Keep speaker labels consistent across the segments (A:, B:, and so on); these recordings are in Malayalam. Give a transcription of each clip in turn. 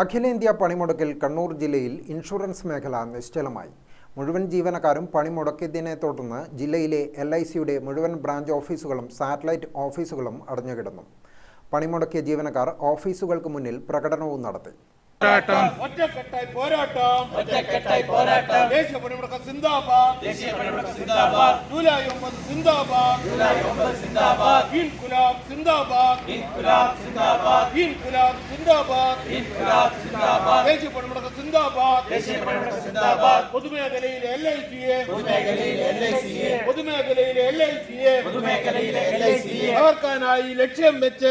A: അഖിലേന്ത്യാ പണിമുടക്കിൽ കണ്ണൂർ ജില്ലയിൽ ഇൻഷുറൻസ് മേഖല നിശ്ചലമായി. മുഴുവൻ ജീവനക്കാരും പണിമുടക്കിയതിനെ തുടർന്ന് ജില്ലയിലെ എൽ ഐ സിയുടെ മുഴുവൻ ബ്രാഞ്ച് ഓഫീസുകളും സാറ്റലൈറ്റ് ഓഫീസുകളും അടഞ്ഞുകിടന്നു. പണിമുടക്കിയ ജീവനക്കാർ ഓഫീസുകൾക്ക് മുന്നിൽ പ്രകടനവും നടത്തി.
B: போராட்டம். ஒற்றைக்கட்டாய் போராட்டம். ஒற்றைக்கட்டாய் போராட்டம். தேசிய பணிமுடக்க சிந்தாபாத். தேசிய பணிமுடக்க சிந்தாபாத். ஜூலை ஒன்பது சிந்தாபாத். ஜூலை ஒன்பது சிந்தாபாத். இன்குலாப் சிந்தாபாத். இன்குலாப் சிந்தாபாத். இன்குலாப் சிந்தாபாத். இன்குலாப் சிந்தாபாத். தேசிய பணிமுடக்க சிந்தாபாத். தேசிய பணிமுடக்க சிந்தாபாத். பொதுமேகலையில் எல்ஐசிஏ. பொதுமேகலையில் எல்ஐசிஏ. பொதுமேகலையில் எல்ஐசிஏ. സിയെ തകർക്കാനായി ലക്ഷ്യം വെച്ച്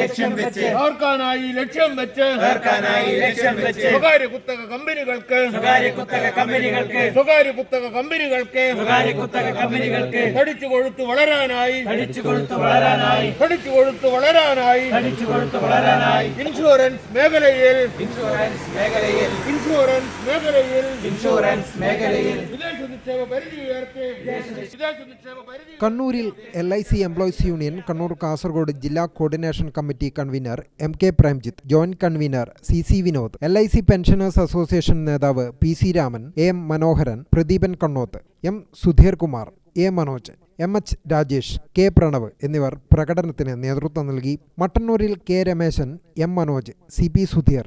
B: ലക്ഷ്യം വെച്ച് തകർക്കാനായി ലക്ഷ്യം വെച്ച്
C: തകർക്കാനായി ലക്ഷ്യം വെച്ച്
B: സ്വകാര്യ കുത്തക കമ്പനികൾക്ക്
C: സ്വകാര്യ കുത്തക കമ്പനികൾക്ക്
B: സ്വകാര്യ കുത്തക കമ്പനികൾക്ക്
C: സ്വകാര്യ കുത്തക കമ്പനികൾക്ക്
B: പഠിച്ചു കൊഴുത്ത് വളരാനായി
C: പഠിച്ചു കൊടുത്തു വളരാനായി
B: പഠിച്ചു കൊഴുത്ത് വളരാനായി
C: പഠിച്ചു കൊടുത്തു വളരാനായി
B: ഇൻഷുറൻസ് മേഖലയിൽ
C: ഇൻഷുറൻസ് മേഖലയിൽ
B: ഇൻഷുറൻസ് മേഖലയിൽ
C: ഇൻഷുറൻസ് മേഖലയിൽ
B: വിദേശ നിക്ഷേപ പരിധി ഉയർത്തി വിദേശ നിക്ഷേപ പരിധി
A: കണ്ണൂരിൽ L I C employees union Kannur Kasargod ജില്ലാ coordination committee convener M K Premjith joint convener C C Vinod L I C pensioners association നേതാവ് P C Raman A M Manoharan Pradeepan Kannoth M Sudheer Kumar A Manoj M H Rajesh K Pranav എന്നിവർ പ്രകടനത്തിന് നേതൃത്വം നൽകി. മട്ടന്നൂരിൽ K Rameshan M Manoj C P Sudheer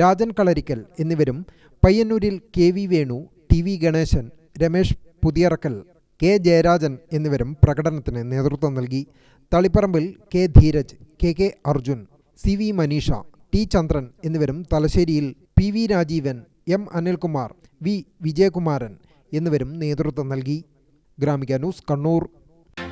A: Rajan Kalarikkal എന്നിവരും പയ്യന്നൂരിൽ K V Venu T V Ganeshan Ramesh Puthiyarakkal K Jayarajan എന്നിവരും പ്രകടനത്തിന് നേതൃത്വം നൽകി. തളിപ്പറമ്പിൽ K Dheeraj K K Arjun C V Maneesha T Chandran എന്നിവരും തലശ്ശേരിയിൽ P V Rajeevan M Anilkumar V Vijayakumaran എന്നിവരും നേതൃത്വം നൽകി. Gramika news Kannur.